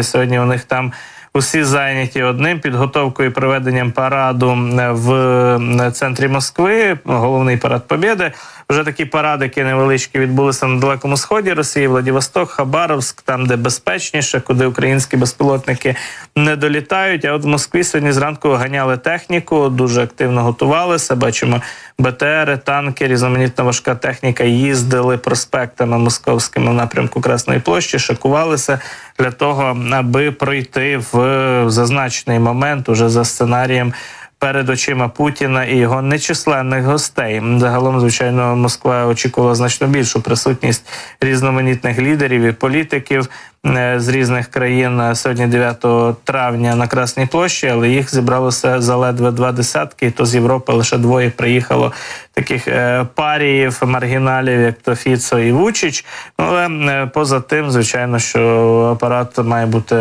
І Сьогодні у них там усі зайняті одним підготовкою і проведенням параду е, в е, центрі Москви. Головний парад Побєди. Вже такі парадики невеличкі відбулися на далекому сході Росії, Владивосток, Хабаровськ, там де безпечніше, куди українські безпілотники не долітають. А от в Москві сьогодні зранку ганяли техніку, дуже активно готувалися. Бачимо БТРи, танки, різноманітна важка техніка їздили проспектами московськими в напрямку Красної площі, шикувалися для того, аби пройти в зазначений момент уже за сценарієм. Перед очима Путіна і його нечисленних гостей. Загалом, звичайно, Москва очікувала значно більшу присутність різноманітних лідерів і політиків е, з різних країн е, сьогодні, 9 травня, на Красній площі, але їх зібралося заледве два десятки. То з Європи лише двоє приїхало таких е, паріїв, маргіналів, як то Фіцо і Вучич. Ну, Але е, поза тим, звичайно, що апарат має бути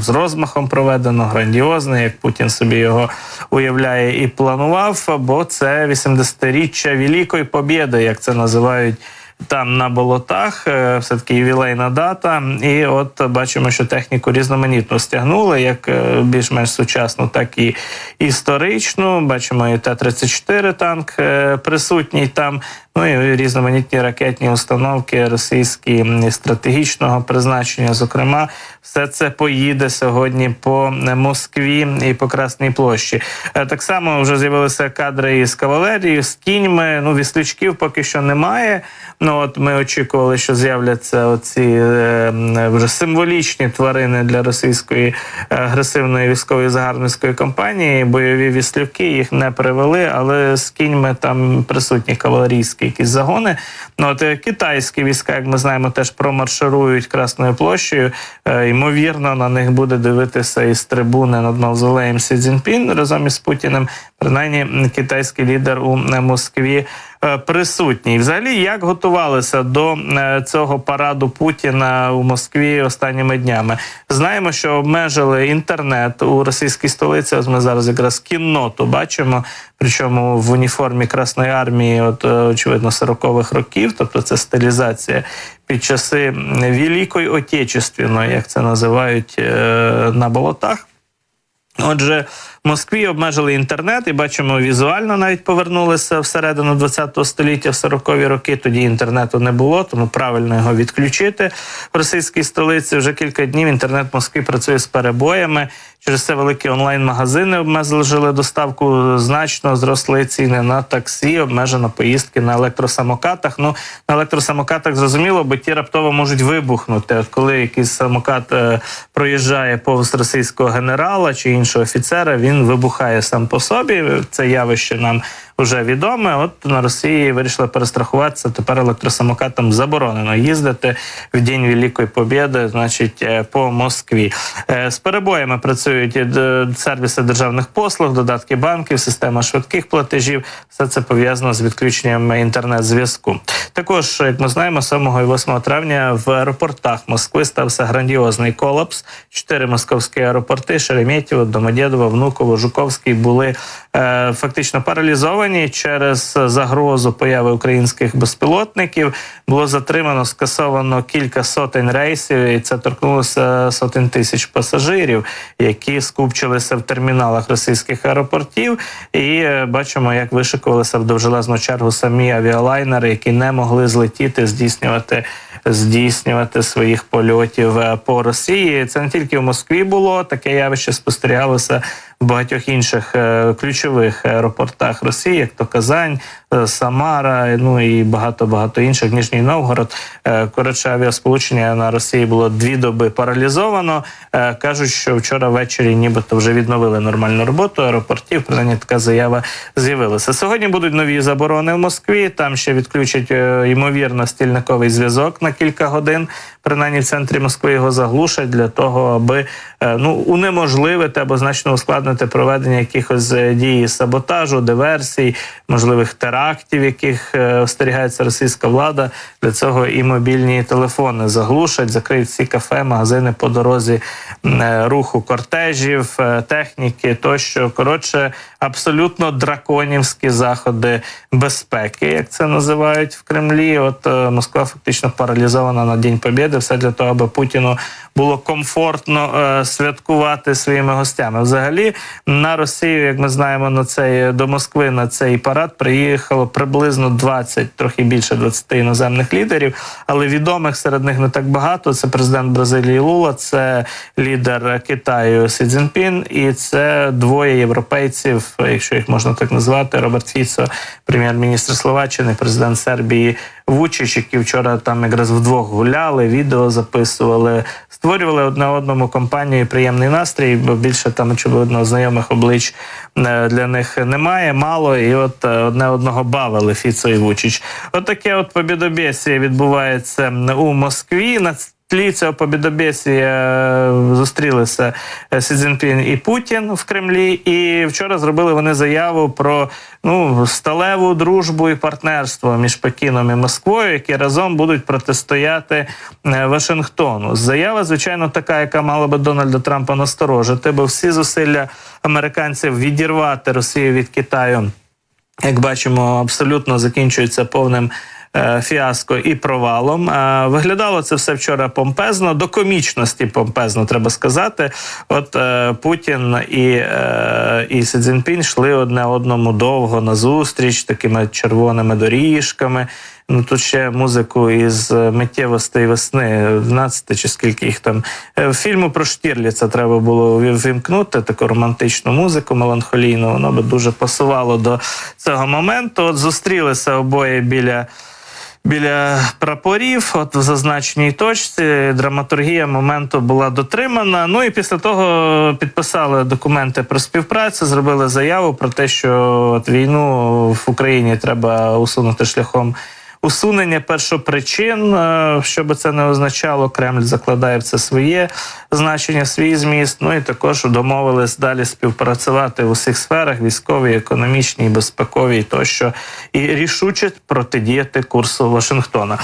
з розмахом проведено, грандіозний, як Путін собі його уявляє і планував. Бо це 80-річчя Великої Побєди, як це називають. Там на болотах е, все таки ювілейна дата, і от бачимо, що техніку різноманітно стягнули, як е, більш-менш сучасну, так і історичну. Бачимо, і Т-34 танк е, присутній там. Ну і різноманітні ракетні установки російські стратегічного призначення. Зокрема, все це поїде сьогодні по Москві і по Красній площі. Е, Так само вже з'явилися кадри із кавалерії, з кіньми. Ну віслючків поки що немає. Ну от ми очікували, що з'являться оці е, вже символічні тварини для російської е, агресивної військової загарбницької кампанії. Бойові віслюки їх не привели, але з кіньми там присутні кавалерійські якісь загони. Ну от е, китайські війська, як ми знаємо, теж промарширують Красною площею. Е, Ймовірно, на них буде дивитися із трибуни над мавзолеєм Сі Цзіньпін разом із Путіним. Принаймні, китайський лідер у е, Москві е, присутній. Взагалі, як готувалися до е, цього параду Путіна у Москві останніми днями? Знаємо, що обмежили інтернет у російській столиці. Ось ми зараз якраз кінноту бачимо, причому в уніформі Красної армії, от очевидно, 40-х років, тобто це стилізація під часи Великої Отечественної, як це називають на болотах. Отже, в Москві обмежили інтернет, і бачимо, візуально навіть повернулися всередину 20 століття в 40-ві роки. Тоді інтернету не було, тому правильно його відключити в російській столиці. Вже кілька днів інтернет Москві працює з перебоями. Через це великі онлайн-магазини обмежили доставку. Значно зросли ціни на таксі, обмежено поїздки на електросамокатах. Ну на електросамокатах зрозуміло, бо ті раптово можуть вибухнути. От коли якийсь самокат е, проїжджає повз російського генерала чи іншого офіцера, він вибухає сам по собі. Це явище нам вже відоме. От на Росії вирішили перестрахуватися. Тепер електросамокатам заборонено їздити в день Великої Побєди, значить, е, по Москві. Е, З перебоями працюють сервіси державних послуг, додатки банків, система швидких платежів. Все це пов'язано з відключенням інтернет-зв'язку. Також, як ми знаємо, 7 і 8 травня в аеропортах Москви стався грандіозний колапс. Чотири московські аеропорти Шереметьєво, Домодєдово, Внуково, Жуковський були е, фактично паралізовані через загрозу появи українських безпілотників. Було затримано, скасовано кілька сотень рейсів, і це торкнулося сотень тисяч пасажирів, які скупчилися в терміналах російських аеропортів. І е, бачимо, як вишикувалися в довжелезну чергу самі авіалайнери, які не могли злетіти, здійснювати здійснювати своїх польотів е, по Росії. Це не тільки в Москві було таке явище спостерігалося в багатьох інших е, ключових аеропортах Росії, як то Казань, е, Самара, ну і багато багато інших. Нижній Новгород. Е, Коротше, авіасполучення на Росії було дві доби паралізовано. Кажуть, що вчора ввечері нібито вже відновили нормальну роботу аеропортів. Принаймні така заява з'явилася. Сьогодні будуть нові заборони в Москві. Там ще відключать ймовірно стільниковий зв'язок на кілька годин. Принаймні в центрі Москви його заглушать для того, аби ну унеможливити або значно ускладнити ускладнити проведення якихось е, дій саботажу, диверсій, можливих терактів, яких е, остерігається російська влада. Для цього і мобільні телефони заглушать, закриють всі кафе, магазини по дорозі е, руху кортежів, техніки тощо. Коротше, абсолютно драконівські заходи безпеки, як це називають в Кремлі. От Москва фактично паралізована на День Побєди. Все для того, аби Путіну було комфортно святкувати своїми гостями. Взагалі на Росію, як ми знаємо, на цей до Москви на цей парад приїхало приблизно 20, трохи більше 20 іноземних лідерів, але відомих серед них не так багато. Це президент Бразилії Лула, це лідер Китаю Сі Цзіньпін, і це двоє європейців, якщо їх можна так назвати. Роберт Фіцо, прем'єр-міністр Словаччини, президент Сербії Вучич, які вчора там якраз вдвох гуляли, відео записували, створювали одне одному компанію приємний настрій, бо більше там очевидно знайомих облич е, для них немає, мало, і от е, одне одного бавили Фіцо і Вучич. От таке от побідобєсія відбувається у Москві. Тлі цього побідобєсія е, зустрілися е, Сі Цзіньпін і Путін в Кремлі. І вчора зробили вони заяву про ну сталеву дружбу і партнерство між Пекіном і Москвою, які разом будуть протистояти е, Вашингтону. Заява, звичайно, така, яка мала би Дональда Трампа насторожити, бо всі зусилля американців відірвати Росію від Китаю як бачимо, абсолютно закінчується повним. Е, Фіаско і провалом Е, виглядало це все вчора помпезно, до комічності помпезно, треба сказати. От е, Путін і, і Сі Цзіньпін йшли одне одному довго на зустріч такими червоними доріжками. Ну тут ще музику із миттєвостей весни, 12 чи скільки їх там фільму про Штірліца треба було вімкнути таку романтичну музику меланхолійну. Воно би дуже пасувало до цього моменту. От зустрілися обоє біля. Біля прапорів, от в зазначеній точці, драматургія моменту була дотримана. Ну і після того підписали документи про співпрацю, зробили заяву про те, що от війну в Україні треба усунути шляхом усунення першопричин. Е, Що би це не означало, Кремль закладає в це своє значення, свій зміст. Ну і також домовились далі співпрацювати в усіх сферах: військовій, економічній, безпековій тощо, і рішуче протидіяти курсу Вашингтона.